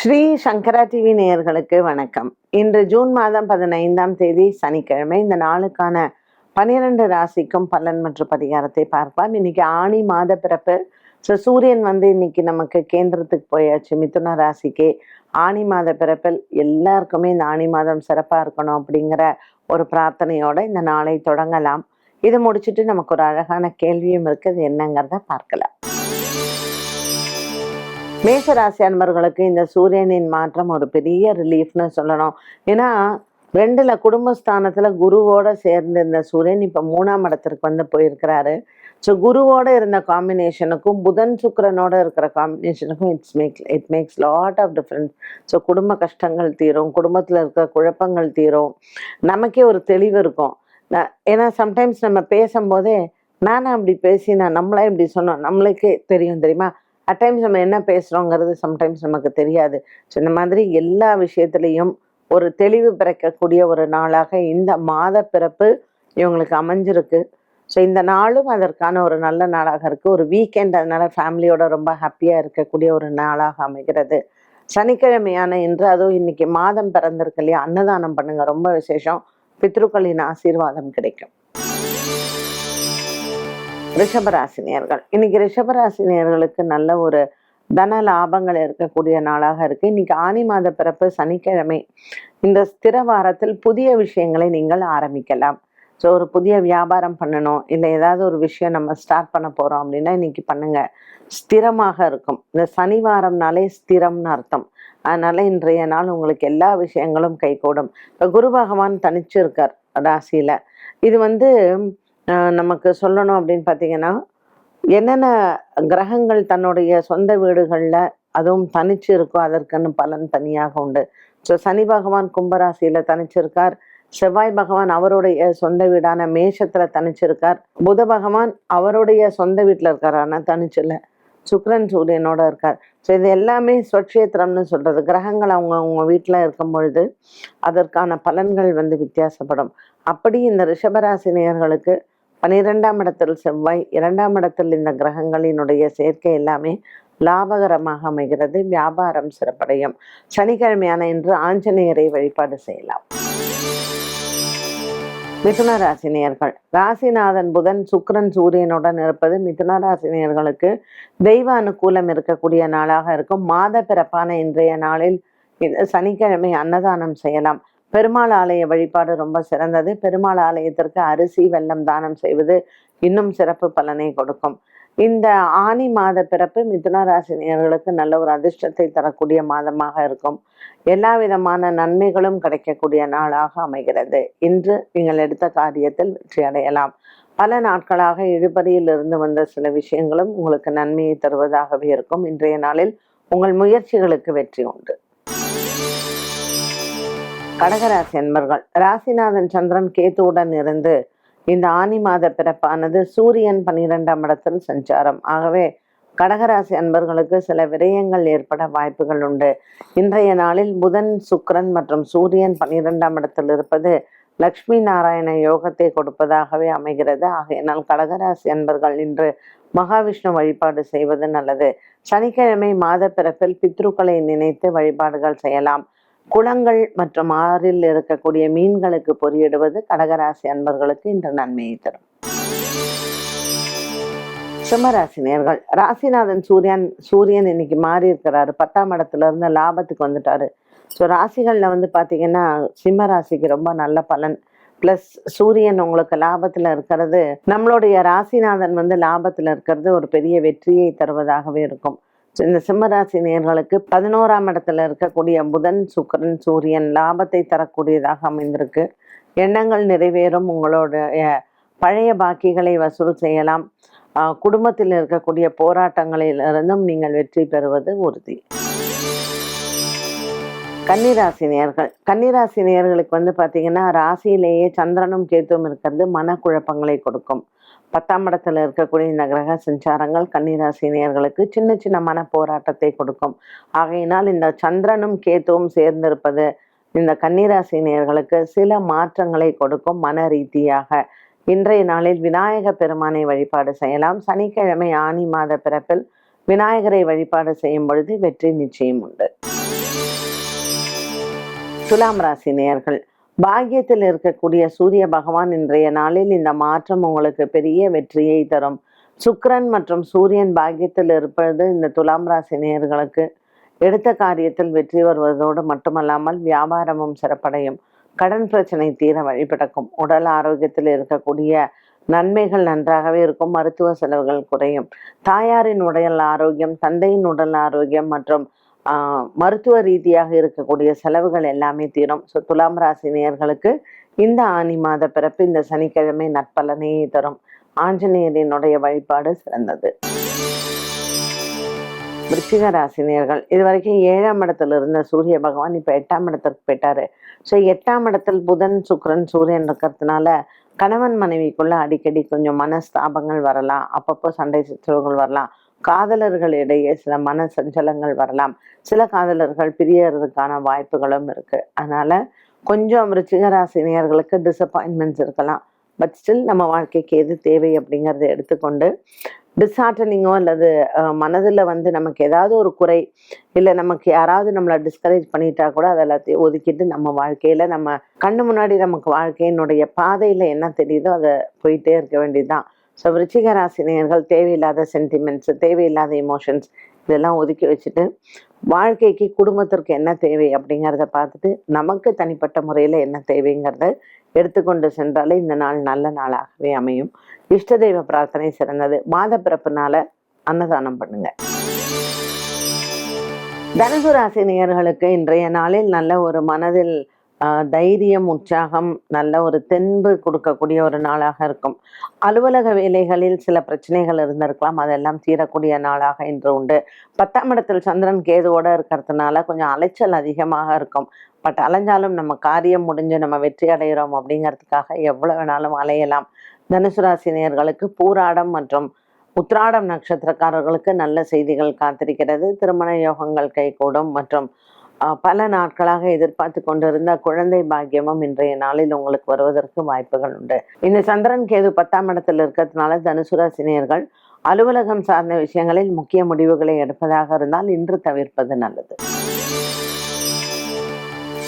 ஸ்ரீ சங்கரா TV நேயர்களுக்கு வணக்கம். இன்று ஜூன் மாதம் பதினைந்தாம் தேதி சனிக்கிழமை இந்த நாளுக்கான பனிரெண்டு ராசிக்கும் பலன் மற்றும் பரிகாரத்தை பார்க்கலாம். இன்னைக்கு ஆணி மாத பிறப்பு. ஸோ சூரியன் வந்து இன்னைக்கு நமக்கு கேந்திரத்துக்கு போயாச்சு. மிதுன ராசிக்கு ஆணி மாத பிறப்பில் எல்லாருக்குமே இந்த ஆணி மாதம் சிறப்பாக இருக்கணும் அப்படிங்கிற ஒரு பிரார்த்தனையோட இந்த நாளை தொடங்கலாம். இது முடிச்சுட்டு நமக்கு ஒரு அழகான கேள்வியும் இருக்குது என்னங்கிறத பார்க்கலாம். மேசராசி அன்பர்களுக்கு இந்த சூரியனின் மாற்றம் ஒரு பெரிய ரிலீஃப்னு சொல்லணும். ஏன்னா ரெண்டுல குடும்பஸ்தானத்துல குருவோட சேர்ந்து இருந்த சூரியன் இப்ப மூணாம் இடத்திற்கு வந்து போயிருக்கிறாரு. ஸோ குருவோட இருந்த காம்பினேஷனுக்கும் புதன் சுக்கிரனோட இருக்கிற காம்பினேஷனுக்கும் it's make it makes lot of difference so குடும்ப கஷ்டங்கள் தீரும் குடும்பத்தில் இருக்கிற குழப்பங்கள் தீரும். நமக்கே ஒரு தெளிவு இருக்கும். ஏன்னா சம்டைம்ஸ் நம்ம பேசும்போதே நானும் அப்படி பேசினா நம்மளே இப்படி சொன்னோம். நம்மளுக்கே தெரியும் தெரியுமா? அட் டைம்ஸ் நம்ம என்ன பேசுகிறோங்கிறது சம்டைம்ஸ் நமக்கு தெரியாது. ஸோ இந்த மாதிரி எல்லா விஷயத்துலேயும் ஒரு தெளிவு பிறக்கக்கூடிய ஒரு நாளாக இந்த மாத பிறப்பு இவங்களுக்கு அமைஞ்சிருக்கு. ஸோ இந்த நாளும் அதற்கான ஒரு நல்ல நாளாக இருக்குது ஒரு வீக்கெண்ட் அதனால ஃபேமிலியோட ரொம்ப ஹாப்பியாக இருக்கக்கூடிய ஒரு நாளாக அமைகிறது. சனிக்கிழமையான இன்று அதுவும் இன்னைக்கு மாதம் பிறந்திருக்கு இல்லையா? அன்னதானம் பண்ணுங்கள் ரொம்ப விசேஷம். பித்ருக்களின் ஆசீர்வாதம் கிடைக்கும். ரிஷபராசினியர்கள். இன்னைக்கு ரிஷபராசினியர்களுக்கு நல்ல ஒரு தன லாபங்கள் இருக்கக்கூடிய நாளாக இருக்கு. இன்னைக்கு ஆனி மாத பிறப்பு சனிக்கிழமை இந்த ஸ்திர வாரத்தில் புதிய விஷயங்களை நீங்கள் ஆரம்பிக்கலாம். ஸோ ஒரு புதிய வியாபாரம் பண்ணணும் இல்லை ஏதாவது ஒரு விஷயம் நம்ம ஸ்டார்ட் பண்ண போகிறோம் அப்படின்னா இன்னைக்கு பண்ணுங்க. ஸ்திரமாக இருக்கும். இந்த சனிவாரம்னாலே ஸ்திரம்னு அர்த்தம். அதனால இன்றைய நாள் உங்களுக்கு எல்லா விஷயங்களும் கைகூடும். இப்போ குரு பகவான் தனிச்சு இருக்கார் ராசியில். இது வந்து நமக்கு சொல்லணும் அப்படின்னு பார்த்தீங்கன்னா என்னென்ன கிரகங்கள் தன்னுடைய சொந்த வீடுகளில் அதுவும் தனிச்சு இருக்கோ அதற்குன்னு பலன் தனியாக உண்டு. ஸோ சனி பகவான் கும்பராசியில் தனிச்சிருக்கார். செவ்வாய் பகவான் அவருடைய சொந்த வீடான மேஷத்தில் தனிச்சிருக்கார். புத பகவான் அவருடைய சொந்த வீட்டில் இருக்கார் ஆனால் தனிச்சில்ல. சுக்ரன் சூரியனோட இருக்கார். ஸோ இது எல்லாமே ஸ்வட்சேத்திரம்னு சொல்கிறது கிரகங்கள் அவங்க அவங்க வீட்டில் இருக்கும் பொழுது அதற்கான பலன்கள் வந்து வித்தியாசப்படும். அப்படி இந்த ரிஷபராசினியர்களுக்கு பனிரெண்டாம் இடத்தில் செவ்வாய் இரண்டாம் இடத்தில் இந்த கிரகங்களினுடைய சேர்க்கை எல்லாமே லாபகரமாக அமைகிறது. வியாபாரம் சிறப்படையும். சனிக்கிழமையான இன்று ஆஞ்சநேயரை வழிபாடு செய்யலாம். மிதுன ராசினியர்கள் ராசிநாதன் புதன் சுக்கரன் சூரியனுடன் இருப்பது மிதுன ராசினியர்களுக்கு தெய்வ அனுகூலம் இருக்கக்கூடிய நாளாக இருக்கும். மாத பிறப்பான இன்றைய நாளில் சனிக்கிழமை அன்னதானம் செய்யலாம். பெருமாள் ஆலய வழிபாடு ரொம்ப சிறந்தது. பெருமாள் ஆலயத்திற்கு அரிசி வெல்லம் தானம் செய்வது இன்னும் சிறப்பு பலனை கொடுக்கும். இந்த ஆனி மாத பிறப்பு மிதுன ராசினியர்களுக்கு நல்ல ஒரு அதிர்ஷ்டத்தை தரக்கூடிய மாதமாக இருக்கும். எல்லா விதமான நன்மைகளும் கிடைக்கக்கூடிய நாளாக அமைகிறது. இன்று நீங்கள் எடுத்த காரியத்தில் வெற்றி அடையலாம். பல நாட்களாக இழுபறியில் இருந்து வந்த சில விஷயங்களும் உங்களுக்கு நன்மையை தருவதாகவே இருக்கும். இன்றைய நாளில் உங்கள் முயற்சிகளுக்கு வெற்றி உண்டு. கடகராசி அன்பர்கள் ராசிநாதன் சந்திரன் கேத்துவுடன் இருந்து இந்த ஆனி மாத பிறப்பானது சூரியன் பன்னிரெண்டாம் இடத்தில் சஞ்சாரம். ஆகவே கடகராசி அன்பர்களுக்கு சில விரயங்கள் ஏற்பட வாய்ப்புகள் உண்டு. இன்றைய நாளில் புதன் சுக்ரன் மற்றும் சூரியன் பன்னிரெண்டாம் இடத்தில் இருப்பது லக்ஷ்மி நாராயண யோகத்தை கொடுப்பதாகவே அமைகிறது. ஆகையினால் கடகராசி அன்பர்கள் இன்று மகாவிஷ்ணு வழிபாடு செய்வது நல்லது. சனிக்கிழமை மாத பிறப்பில் பித்ருக்களை நினைத்து வழிபாடுகள் செய்யலாம். குளங்கள் மற்றும் ஆறில் இருக்கக்கூடிய மீன்களுக்கு பொறியிடுவது கடகராசி அன்பர்களுக்கு இன்று நன்மையை தரும். சிம்மராசி நேர்கள் ராசிநாதன் சூரியன் சூரியன் இன்னைக்கு மாறி இருக்கிறாரு. பத்தாம் இடத்துல இருந்து லாபத்துக்கு வந்துட்டாரு. ஸோ ராசிகள்ல வந்து பாத்தீங்கன்னா சிம்ம ராசிக்கு ரொம்ப நல்ல பலன். ப்ளஸ் சூரியன் உங்களுக்கு லாபத்தில் இருக்கிறது. நம்மளுடைய ராசிநாதன் வந்து லாபத்தில் இருக்கிறது ஒரு பெரிய வெற்றியை தருவதாகவே இருக்கும். இந்த சிம்மராசி நேர்களுக்கு பதினோராம் இடத்துல இருக்கக்கூடிய புதன் சுக்கிரன் சூரியன் லாபத்தை தரக்கூடியதாக அமைந்திருக்கு. எண்ணங்கள் நிறைவேறும். உங்களுடைய பழைய பாக்கிகளை வசூல் செய்யலாம். குடும்பத்தில் இருக்கக்கூடிய போராட்டங்களிலிருந்தும் நீங்கள் வெற்றி பெறுவது உறுதி. கன்னிராசி நேர்கள் கன்னிராசி நேர்களுக்கு வந்து பார்த்தீங்கன்னா ராசியிலேயே சந்திரனும் கேத்துவும் இருக்கிறது மனக்குழப்பங்களை கொடுக்கும். பத்தாம் இடத்துல இருக்கக்கூடிய இந்த கிரக சஞ்சாரங்கள் கன்னிராசினியர்களுக்கு சின்ன சின்ன மன போராட்டத்தை கொடுக்கும். ஆகையினால் இந்த சந்திரனும் கேத்துவும் சேர்ந்திருப்பது இந்த கன்னிராசினியர்களுக்கு சில மாற்றங்களை கொடுக்கும் மன ரீதியாக. இன்றைய நாளில் விநாயக பெருமானை வழிபாடு செய்யலாம். சனிக்கிழமை ஆனி மாத பிறப்பில் விநாயகரை வழிபாடு செய்யும் பொழுது வெற்றி நிச்சயம் உண்டு. துலாம் ராசி நேயர்கள் பாக்கியத்தில் இருக்கக்கூடிய சூரிய பகவான் இன்றைய நாளில் இந்த மாற்றம் உங்களுக்கு பெரிய வெற்றியை தரும். சுக்கரன் மற்றும் சூரியன் பாக்கியத்தில் இருப்பது இந்த துலாம் ராசி நேயர்களுக்கு எடுத்த காரியத்தில் வெற்றி வருவதோடு மட்டுமல்லாமல் வியாபாரமும் சிறப்படையும். கடன் பிரச்சனை தீர வழிபடக்கும் உடல் ஆரோக்கியத்தில் இருக்கக்கூடிய நன்மைகள் நன்றாகவே இருக்கும். மருத்துவ செலவுகள் குறையும். தாயாரின் உடல் ஆரோக்கியம் தந்தையின் உடல் ஆரோக்கியம் மற்றும் மருத்துவ ரீதியாக இருக்கக்கூடிய செலவுகள் எல்லாமே தீரும். ஸோ துலாம் ராசி நேயர்களுக்கு இந்த ஆனி மாத பிறப்பு இந்த சனிக்கிழமை நற்பலனை தரும். ஆஞ்சநேயரினுடைய வழிபாடு சிறந்தது. விருச்சிக ராசினியர்கள் இது வரைக்கும் ஏழாம் இடத்துல இருந்த சூரிய பகவான் இப்போ எட்டாம் இடத்துக்கு போயிட்டாரு. ஸோ எட்டாம் இடத்தில் புதன் சுக்கரன் சூரியன் இருக்கிறதுனால கணவன் மனைவிக்குள்ள அடிக்கடி கொஞ்சம் மனஸ்தாபங்கள் வரலாம். அப்பப்போ சண்டை சச்சரவுகள் வரலாம். காதலர்களிடையே சில மன சஞ்சலங்கள் வரலாம். சில காதலர்கள் பிரியறதுக்கான வாய்ப்புகளும் இருக்கு. அதனால கொஞ்சம் ரிச்சிகராசினியர்களுக்கு டிசப்பாயின்மெண்ட்ஸ் இருக்கலாம். பட் ஸ்டில் நம்ம வாழ்க்கைக்கு எது தேவை அப்படிங்கிறத எடுத்துக்கொண்டு டிஸ்ஹார்டனிங்கோ அல்லது மனதில் வந்து நமக்கு ஏதாவது ஒரு குறை இல்லை நமக்கு யாராவது நம்மளை டிஸ்கரேஜ் பண்ணிட்டா கூட அதை எல்லாத்தையும் ஒதுக்கிட்டு நம்ம வாழ்க்கையில் நம்ம கண்ணு முன்னாடி நமக்கு வாழ்க்கையினுடைய பாதையில் என்ன தெரியுதோ அதை போயிட்டே இருக்க வேண்டியதுதான். ஸோ விருச்சிக ராசினியர்கள் தேவையில்லாத சென்டிமெண்ட்ஸ் தேவையில்லாத எமோஷன்ஸ் இதெல்லாம் ஒதுக்கி வச்சுட்டு வாழ்க்கைக்கு குடும்பத்திற்கு என்ன தேவை அப்படிங்கிறத பார்த்துட்டு நமக்கு தனிப்பட்ட முறையில் என்ன தேவைங்கிறத எடுத்துக்கொண்டு சென்றாலே இந்த நாள் நல்ல நாளாகவே அமையும். இஷ்ட தெய்வ பிரார்த்தனை சிறந்தது. மாத பிறப்புனால அன்னதானம் பண்ணுங்க. தனுசு ராசி நேயர்களுக்கு இன்றைய நாளில் நல்ல ஒரு மனதில் தைரியம் உற்சாகம் நல்ல ஒரு தென்பு கொடுக்கக்கூடிய ஒரு நாளாக இருக்கும். அலுவலக வேலைகளில் சில பிரச்சனைகள் இருந்திருக்கலாம். அதெல்லாம் தீரக்கூடிய நாளாக இன்று உண்டு. பத்தாம் இடத்தில் சந்திரன் கேதுவோட இருக்கிறதுனால கொஞ்சம் அலைச்சல் அதிகமாக இருக்கும். பட் அலைஞ்சாலும் நம்ம காரியம் முடிஞ்சு நம்ம வெற்றி அடைகிறோம் அப்படிங்கிறதுக்காக எவ்வளவு வேணாலும் அலையலாம். தனுசு ராசி நேர்களுக்கு பூராடம் மற்றும் உத்ராடம் நட்சத்திரக்காரர்களுக்கு நல்ல செய்திகள் காத்திருக்கிறது. திருமண யோகங்கள் கைகூடும் மற்றும் பல நாட்களாக எதிர்பார்த்து கொண்டிருந்த குழந்தை பாக்கியமும் இன்றைய நாளில் உங்களுக்கு வருவதற்கு வாய்ப்புகள் உண்டு. இந்த சந்திரன் கேது பத்தாம் இடத்தில் இருக்கிறதுனால தனுசு ராசினியர்கள் அலுவலகம் சார்ந்த விஷயங்களில் முக்கிய முடிவுகளை எடுப்பதாக இருந்தால் இன்று தவிர்ப்பது நல்லது.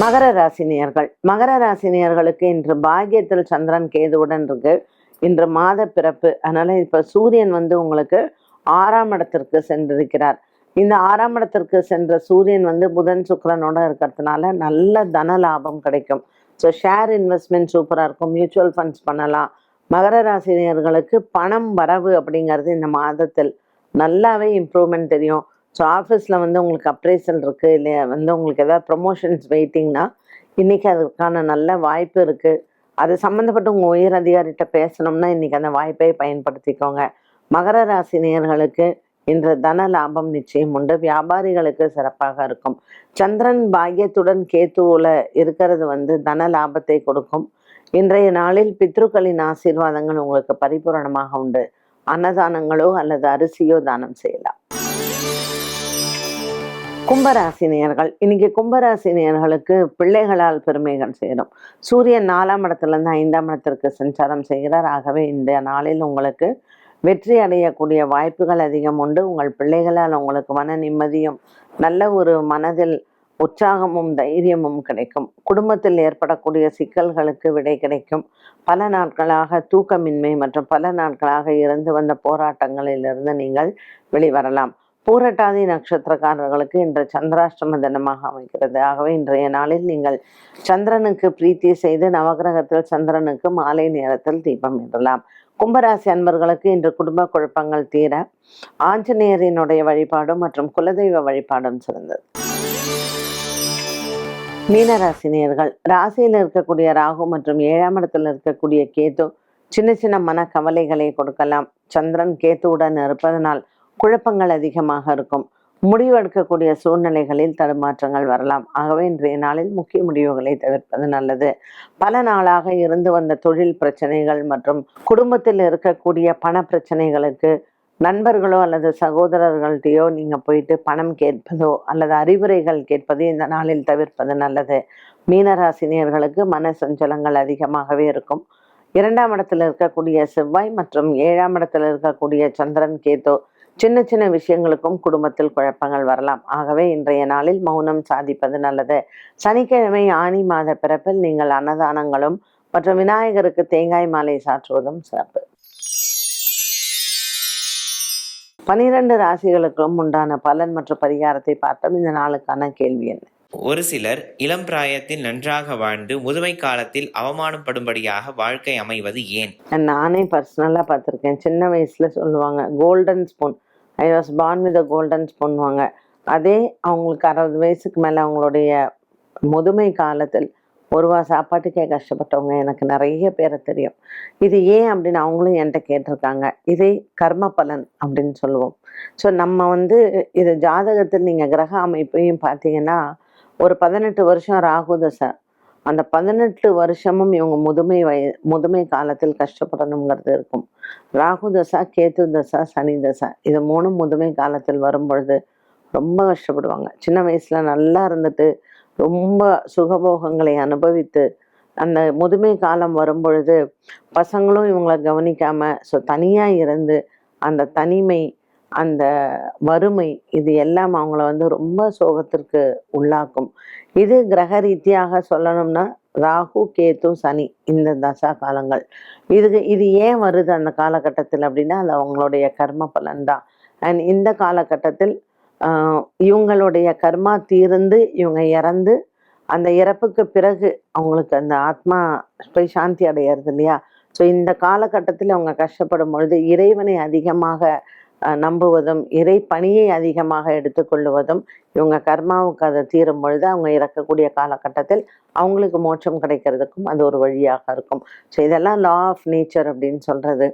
மகர ராசினியர்கள். மகர ராசினியர்களுக்கு இன்று பாக்கியத்தில் சந்திரன் கேதுவுடன் இருக்கு. இன்று மாத பிறப்பு. அதனால இப்ப சூரியன் வந்து உங்களுக்கு ஆறாம் இடத்திற்கு சென்றிருக்கிறார். இந்த ஆறாம் இடத்திற்கு சென்ற சூரியன் வந்து புதன் சுக்கரனோட இருக்கிறதுனால நல்ல தன லாபம் கிடைக்கும். ஸோ ஷேர் இன்வெஸ்ட்மெண்ட் சூப்பராக இருக்கும். மியூச்சுவல் ஃபண்ட்ஸ் பண்ணலாம். மகர ராசினியர்களுக்கு பணம் வரவு அப்படிங்கிறது இந்த மாதத்தில் நல்லாவே இம்ப்ரூவ்மெண்ட் தெரியும். ஸோ ஆஃபீஸில் வந்து உங்களுக்கு அப்ரைசல் இருக்குது இல்லை வந்து உங்களுக்கு ஏதாவது ப்ரொமோஷன்ஸ் வெயிட்டிங்னா இன்றைக்கி அதுக்கான நல்ல வாய்ப்பு இருக்குது அது சம்மந்தப்பட்டு உங்கள் உயர் அதிகாரிகிட்ட பேசணும்னா இன்றைக்கி அந்த வாய்ப்பை பயன்படுத்திக்கோங்க. மகர ராசினியர்களுக்கு இன்று தன லாபம் நிச்சயம் உண்டு. வியாபாரிகளுக்கு சிறப்பாக இருக்கும். சந்திரன் பாக்கியத்துடன் கேத்துவில் இருக்கிறது வந்து தன லாபத்தை கொடுக்கும். இன்றைய நாளில் பித்ருக்களின் ஆசீர்வாதங்கள் உங்களுக்கு பரிபூரணமாக உண்டு. அன்னதானங்களோ அல்லது அரிசியோ தானம் செய்யலாம். கும்பராசினியர்கள் இன்னைக்கு கும்பராசினியர்களுக்கு பிள்ளைகளால் பெருமைகள் சேரும். சூரியன் நாலாம் இடத்துல இருந்து ஐந்தாம் இடத்திற்கு சஞ்சாரம் செய்கிறார். ஆகவே இந்த நாளில் உங்களுக்கு வெற்றி அடையக்கூடிய வாய்ப்புகள் அதிகம் உண்டு. உங்கள் பிள்ளைகளால் உங்களுக்கு மன நிம்மதியும் நல்ல ஒரு மனதில் உற்சாகமும் தைரியமும் கிடைக்கும். குடும்பத்தில் ஏற்படக்கூடிய சிக்கல்களுக்கு விடை கிடைக்கும். பல நாட்களாக தூக்கமின்மை மற்றும் பல நாட்களாக இருந்து வந்த போராட்டங்களிலிருந்து நீங்கள் வெளிவரலாம். பூரட்டாதி நட்சத்திரக்காரர்களுக்கு இன்று சந்திராஷ்டம தினமாக அமைகிறது. ஆகவே இன்றைய நாளில் நீங்கள் சந்திரனுக்கு பிரீத்தி செய்து நவகிரகத்தில் சந்திரனுக்கு மாலை நேரத்தில் தீபம் இடலாம் கும்பராசி அன்பர்களுக்கு இன்று குடும்ப குழப்பங்கள் தீர ஆஞ்சநேயரினுடைய வழிபாடும் மற்றும் குலதெய்வ வழிபாடும் சிறந்தது. மீனராசினியர்கள் ராசியில் இருக்கக்கூடிய ராகு மற்றும் ஏழாம் இடத்தில் இருக்கக்கூடிய கேது சின்ன சின்ன மன கவலைகளை கொடுக்கலாம். சந்திரன் கேத்துவுடன் இருப்பதனால் குழப்பங்கள் அதிகமாக இருக்கும். முடிவெடுக்கக்கூடிய சூழ்நிலைகளில் தடுமாற்றங்கள் வரலாம். ஆகவே இன்றைய நாளில் முக்கிய முடிவுகளை தவிர்ப்பது நல்லது. பல நாளாக இருந்து வந்த தொழில் பிரச்சனைகள் மற்றும் குடும்பத்தில் இருக்கக்கூடிய பண பிரச்சனைகளுக்கு நண்பர்களோ அல்லது சகோதரர்கள்ட்டையோ நீங்கள் போயிட்டு பணம் கேட்பதோ அல்லது அறிவுரைகள் கேட்பதோ இந்த நாளில் தவிர்ப்பது நல்லது. மீனராசினியர்களுக்கு மன சஞ்சலங்கள் அதிகமாகவே இருக்கும். இரண்டாம் இடத்தில் இருக்கக்கூடிய செவ்வாய் மற்றும் ஏழாம் இடத்தில் இருக்கக்கூடிய சந்திரன் கேத்தோ சின்ன சின்ன விஷயங்களுக்கும் குடும்பத்தில் குழப்பங்கள் வரலாம். ஆகவே இன்றைய நாளில் மௌனம் சாதிப்பது நல்லது. சனிக்கிழமை ஆணி மாத பிறப்பில் நீங்கள் அன்னதானங்களும் மற்றும் விநாயகருக்கு தேங்காய் மாலை சாற்றுவதும் சிறப்பு. பனிரெண்டு ராசிகளுக்கும் உண்டான பலன் மற்றும் பரிகாரத்தை பார்த்தோம். இந்த நாளுக்கான கேள்வி என்ன? ஒரு சிலர் இளம் பிராயத்தில் நன்றாக வாழ்ந்து முதுமை காலத்தில் அவமானப்படும்படியாக வாழ்க்கை அமைவது ஏன்? நானே பர்சனலாக பார்த்துருக்கேன். சின்ன வயசில் சொல்லுவாங்க golden spoon I was born with golden ஸ்பூன்வாங்க அதே அவங்களுக்கு அறுபது வயசுக்கு மேலே அவங்களுடைய முதுமை காலத்தில் ஒருவா சாப்பாட்டுக்கே கஷ்டப்பட்டவங்க. எனக்கு நிறைய பேரை தெரியும். இது ஏன் அப்படின்னு அவங்களும் என்கிட்ட கேட்டிருக்காங்க. இதே கர்ம பலன் அப்படின்னு சொல்லுவோம். ஸோ நம்ம வந்து இது ஜாதகத்தில் நீங்கள் கிரக அமைப்பையும் பார்த்தீங்கன்னா ஒரு பதினெட்டு வருஷம் ராகு தசை. அந்த பதினெட்டு வருஷமும் இவங்க முதுமை வய முதுமை காலத்தில் கஷ்டப்படணுங்கிறது இருக்கும். ராகு தசா கேத்து தசா சனி தசா இது மூணும் முதுமை காலத்தில் வரும் பொழுது ரொம்ப கஷ்டப்படுவாங்க. சின்ன வயசுல நல்லா இருந்துட்டு ரொம்ப சுகபோகங்களை அனுபவித்து அந்த முதுமை காலம் வரும் பொழுது பசங்களும் இவங்களை கவனிக்காம ஸோ தனியாக இருந்து அந்த தனிமை அந்த வறுமை இது எல்லாம் அவங்கள வந்து ரொம்ப சோகத்திற்கு உள்ளாக்கும். இது கிரக ரீதியாக சொல்லணும்னா ராகு கேத்து சனி இந்த தசா காலங்கள். இதுக்கு இது ஏன் வருது அந்த காலகட்டத்தில் அப்படின்னா அது அவங்களுடைய கர்ம பலன் தான் அண்ட் இந்த காலகட்டத்தில் இவங்களுடைய கர்மா தீர்ந்து இவங்க இறந்து அந்த இறப்புக்கு பிறகு அவங்களுக்கு அந்த ஆத்மா போய் சாந்தி அடையிறது இல்லையா? ஸோ இந்த காலகட்டத்தில் அவங்க கஷ்டப்படும் பொழுது இறைவனை அதிகமாக நம்புவதும் இறை பணியை அதிகமாக எடுத்துக்கொள்ளுவதும் இவங்க கர்மாவுக்கு அதை தீரும் பொழுது அவங்க இறக்கக்கூடிய காலகட்டத்தில் அவங்களுக்கு மோட்சம் கிடைக்கிறதுக்கும் அது ஒரு வழியாக இருக்கும். ஸோ இதெல்லாம் லா ஆஃப் நேச்சர் அப்படின்னு சொல்றது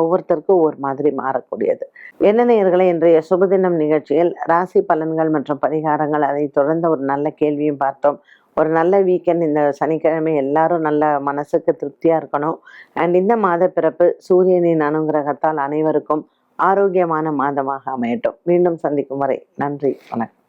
ஒவ்வொருத்தருக்கும் ஒவ்வொரு மாதிரி மாறக்கூடியது. என்ன நேர்களை இன்றைய சுபதினம் நிகழ்ச்சியில் ராசி பலன்கள் மற்றும் பரிகாரங்கள் அதை தொடர்ந்து ஒரு நல்ல கேள்வியும் பார்த்தோம். ஒரு நல்ல வீக்கெண்ட் இந்த சனிக்கிழமை எல்லாரும் நல்ல மனசுக்கு திருப்தியாக இருக்கணும். அண்ட் இந்த மாத பிறப்பு சூரியனின் அனுகிரகத்தால் அனைவருக்கும் ஆரோக்கியமான மாதமாக அமையட்டும். மீண்டும் சந்திக்கும் வரை நன்றி வணக்கம்.